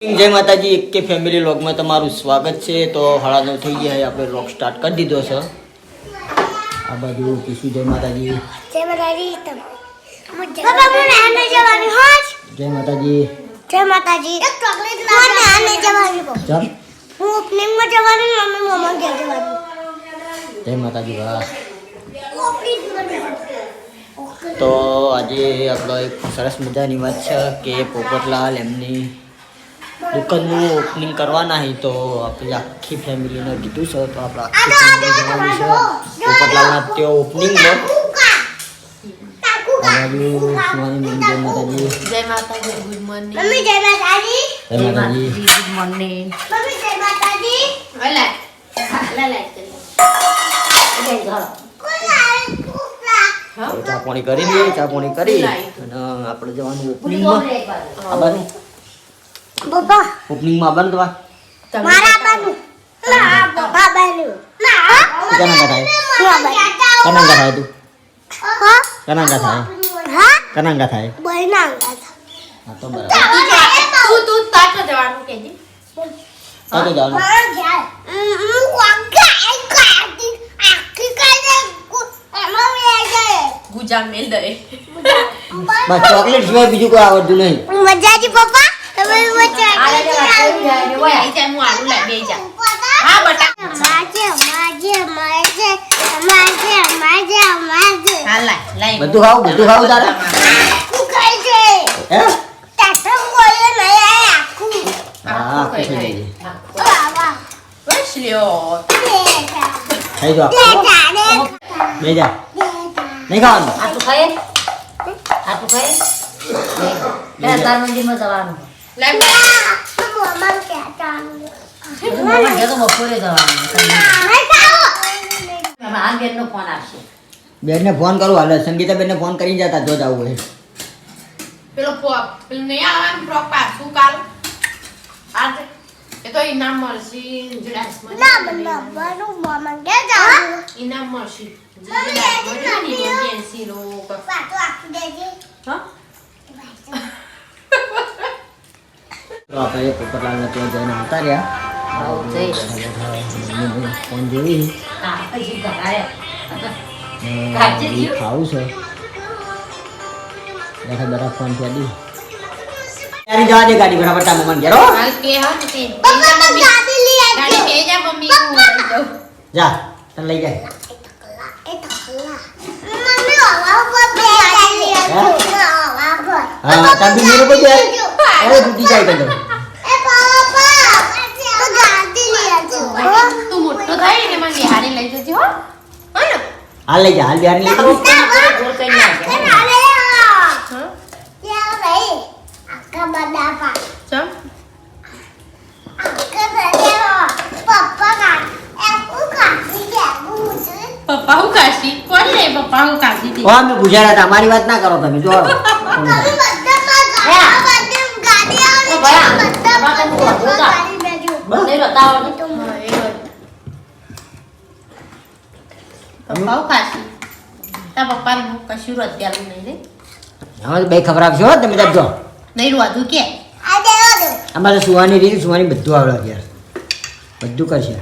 જય માતાજી એક કે ફેમિલી લોગમાં તમારું સ્વાગત છે. તો હળા થઈ ગયા છે આપણે લોગ સ્ટાર્ટ કરી દીધો છે. આ બાજુ કીશું જય માતાજી. જય માતાજી જય માતાજી. જય માતાજી. એક ચોકલેટ મને આને જવાની ચાલ. હું ઓપનિંગમાં જવાની મમ્મી મમ્મા ઘેર જવાની. જય માતાજી વાહ. ઓપનિંગ તો આજે આપણો એક સરસ મજાની વાત છે કે પોપટલાલ એમની દુકાનનું ઓપનિંગ કરવાના હી તો આપણી આખી ફેમિલીને કીધું છે તો આપણે આખી ફેમિલી જવાની છે. પોપટલાલના ત્યાં ઓપનિંગમાં જય માતાજી ગુડ મોર્નિંગ જય માતાજી. જય માતાજી. ગુડ મોર્નિંગ જય માતાજી. અલા અલા કરી કોઈ આવે કુકલા તો ચા પાણી કરી દઈએ ચા પાણી કરી. અને આપણે જવાનું ઓપનિંગમાં આ બાજુ ઓપનિંગમાં બંધ તમારે મારા બાનું. ના બાબા બાનું. ના કનાંગા થાય. કનાંગા થાય તું. કનાંગા થાય. હા? કનાંગા થાય. બહેનાંગા હા તો બરાબર. તું તું તાતો જવાનું કેજી હા. તો જવાનું ગુજા મેલ દે. બસ ચોકલેટ સિવાય બીજું કોઈ આવડતું નહીં. મજાજી પપ્પા? બધું ખાવું બધું ખાવું તારે? ખાઈ લે બે જા. નહીં ખાવાનું? આટલું ખાઈએ? આટલું ખાઈએ? તાર મંદિરમાં જવાનું. આ બેનનો ફોન આવશે બેનને ફોન કરું હાલે સંગીતા બેનને ફોન કરી જતા જો જવું હોય. પેલો ફોક પેલું નહીં આવવાનું ફ્રોક પાછું કાલ? આ એ તો ઇનામ મળશે જડાસ ના બના બનું મમ્મા કે જાવ. ઇનામ મળશે. દેજે. હા તો આપણે પોપટલાલને ત્યાં જઈને આવતા રહ્યા આવું જઈ મમ્મીને ફોન જોઈ હા પછી ઘરે ને કાઢજે ઈ જીવ. ખાવું છે બેઠા બેઠા ફોન કરી ગાડી જવા દે ગાડી બરાબર તા મમ્માને ઘેર હો હાલ કે હા ને તે પપ્પા તો ગાડી લઈ ગાડી આવજો બે જા મમ્મી હું લઈ જાઉં જા તને લઈ જાય એ તો ખલા મમ્મી આવા પર બે ગાડી લઈ આવજો આવા પર હા તાબી મેરે કો જાય અરે તૂટી જાય તો ગાડી લઈ આવજો. તું મોટો થાય ને મને બિહારી લઈ જજે હો. હાલ. લઈ જા હાલ બિહાર લઈ જા. ગોળ કરી પપ્પા હું કાશી કોણ લે પપ્પા હું કાશી ઓ અમે ગુજરાત અમારી મારી વાત ના કરો તમે. જો તમે બધા બે ખબર આપશો હો તમે તાર જો નહીં રોધું કે આ દેવા દો અમારે સુવાની રીલ સુવાની બધું આવડે અત્યારે બધું કરશે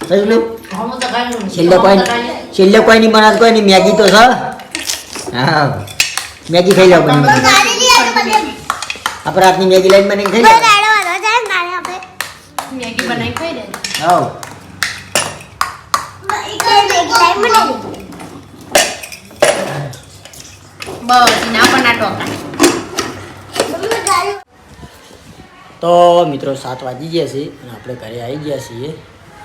સમજલું હમ તો કાંઈ છેલ્લે કોઈ છેલ્લે કોઈ નહીં બનાવ કોઈ નહીં મેગી તો છે હા મેગી ખાઈ જાવ બની બની ગાડી લઈ આવજો બધે આપણે રાતની મેગી લઈને બની વાળો જાય આપણે મેગી બનાવી ખાઈ દે હાવ મેગી લાઈન બનાવી બસ ના પણ ટોકા તો મિત્રો સાત વાગી ગયા છે અને આપણે ઘરે આવી ગયા છીએ.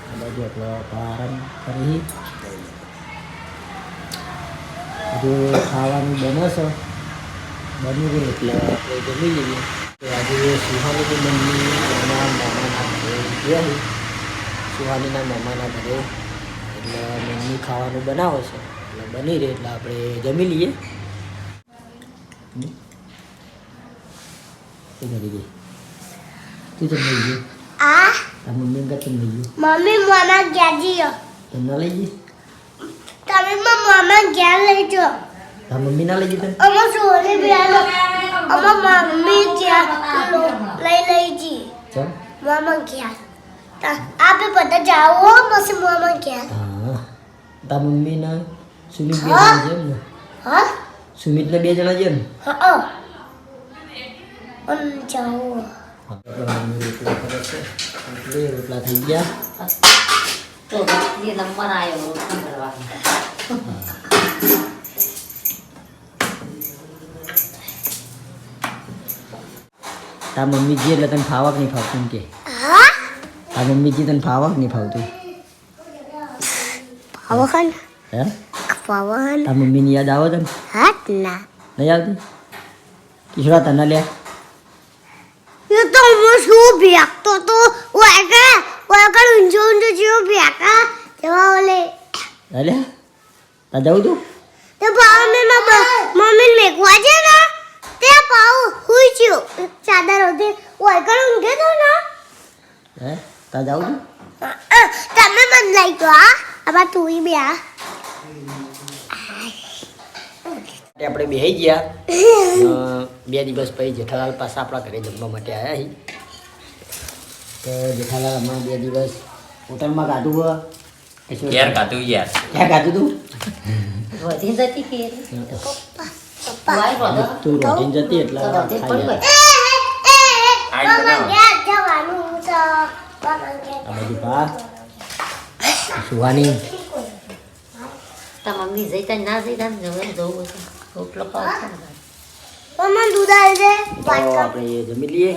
આ બાજુ આપણે આરામ કરી. બધું ખાવાનું બને છે. બની ગયું એટલે આપણે જમી લઈએ. તો આજે સુહાનીની મમ્મી એના મામાના ઘરે ગયા સુહાનીના મામાના ઘરે. એટલે મમ્મી ખાવાનું બનાવે છે. એટલે બની રહે એટલે આપણે જમી લઈએ. તું જમી ગયું. આ? મમ્મી કાં જમી ગયું. મમ્મી મામા ગયા જીઓ તમને લઈ ગઈ? તમે મામા ગયા લઈ જો તાર મમ્મી ના લઈ ગઈ તને અમે સોને બિયાનો અમાર મમ્મી જ્યાં લઈ લઈ જી ચમ મામા ગયા તા આપે બધા જાઓ પછી મામા ગયા હા તા મમ્મી ના સુમિત બે જણા એમ ને હા સુમિત ને બે જણા ને હા અમ જાઓ રોટલા થઈ ગયા તો નંબર આવ્યો રોટલી કરવાનો તા મમ્મીજી એટલે તને ફાવક નહીં ફાવતું કે. તાર મમ્મીજી તને ફાવક નહીં ફાવતું. પાવન હે? પાવન તાર મમ્મીની યાદ આવે તને? હા ના. નહીં આવતી? કિશોરા તને લે? એ તો હું શું ભેગતો તો? વાગા વાગા ઊંચો ઊંચો જેવો ભેગા જેવા ઓલે. અલે તા જાઉં તું? તો ભાવ મેં મમ્મી મેકવા છે ને? તે પાવ હુઈ છું ચાદર હોતી વાગા ઊંઘે તો ના? હે? તા જવું છું? તમે મન લઈ ગયો આ આમાં તુંય બે આ આપણે બેહી ગયા. બે દિવસ પછી જેઠાલાલ પાસે આપણા ઘરે જમવા માટે આવ્યા છીએ તો જેઠાલાલ હમણાં બે દિવસ હોટલમાં કાઢું હોય કે શું? યાર. ક્યાં ખાધું તું? વધી જતી કે તું રોટીન જતી એટલે સુવાની. તાર મમ્મી જઈતા ના જઈતા ને જવું જવું છે. રોટલો પાવ છે ને મમ્મા દૂધ આલજે તો આપણે જમી લઈએ.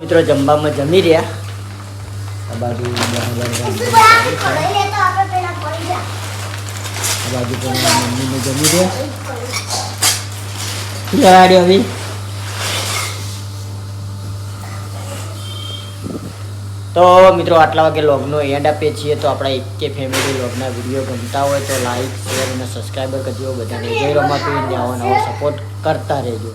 મિત્રો જમવામાં જમી રહ્યા. આ બાજુ તું બહાર પડી લે તો આપણે પેલા પડી જા બાજુ મમ્મીને જમી દે. શું કરાડ્યો તો મિત્રો આટલા વાગે લોગનો એન્ડ આપીએ છીએ. તો આપણા એકે ફેમિલી લોગના વીડિયો ગમતા હોય તો લાઈક શેર અને સબસ્ક્રાઈબર કરજો. બધાને જય રમાપી આવો નવો સપોર્ટ કરતા રહેજો.